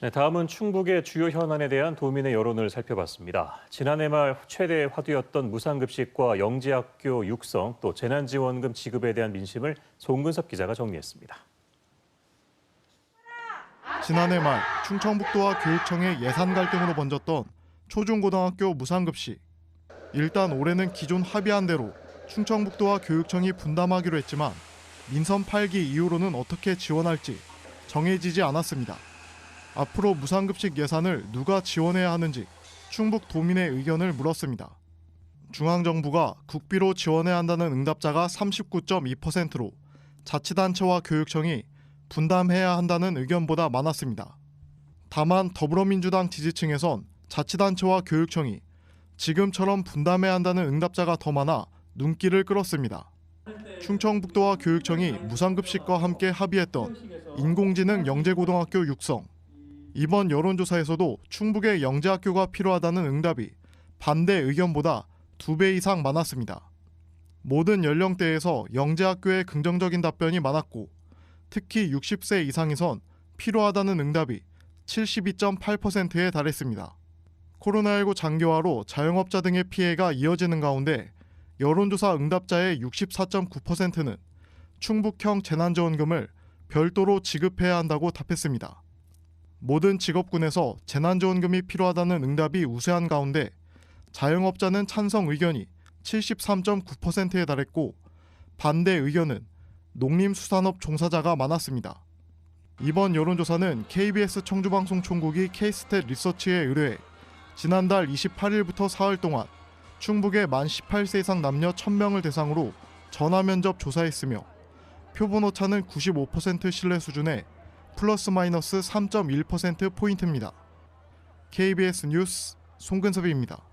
네, 다음은 충북의 주요 현안에 대한 도민의 여론을 살펴봤습니다. 지난해 말 최대 화두였던 무상급식과 영재학교 육성 또 재난지원금 지급에 대한 민심을 송근섭 기자가 정리했습니다. 지난해 말 충청북도와 교육청의 예산 갈등으로 번졌던 초중고등학교 무상급식. 일단 올해는 기존 합의한 대로 충청북도와 교육청이 분담하기로 했지만 민선 8기 이후로는 어떻게 지원할지 정해지지 않았습니다. 앞으로 무상급식 예산을 누가 지원해야 하는지 충북 도민의 의견을 물었습니다. 중앙정부가 국비로 지원해야 한다는 응답자가 39.2%로 자치단체와 교육청이 분담해야 한다는 의견보다 많았습니다. 다만 더불어민주당 지지층에선 자치단체와 교육청이 지금처럼 분담해야 한다는 응답자가 더 많아 눈길을 끌었습니다. 충청북도와 교육청이 무상급식과 함께 합의했던 인공지능 영재고등학교 육성. 이번 여론조사에서도 충북의 영재학교가 필요하다는 응답이 반대 의견보다 두 배 이상 많았습니다. 모든 연령대에서 영재학교에 긍정적인 답변이 많았고 특히 60세 이상에선 필요하다는 응답이 72.8%에 달했습니다. 코로나19 장기화로 자영업자 등의 피해가 이어지는 가운데 여론조사 응답자의 64.9%는 충북형 재난지원금을 별도로 지급해야 한다고 답했습니다. 모든 직업군에서 재난지원금이 필요하다는 응답이 우세한 가운데 자영업자는 찬성 의견이 73.9%에 달했고 반대 의견은 농림수산업 종사자가 많았습니다. 이번 여론조사는 KBS 청주방송 총국이 K스탯 리서치에 의뢰해 지난달 28일부터 사흘 동안 충북의 만 18세 이상 남녀 1000명을 대상으로 전화 면접 조사했으며 표본 오차는 95% 신뢰 수준의 플러스 마이너스 3.1% 포인트입니다. KBS 뉴스 송근섭입니다.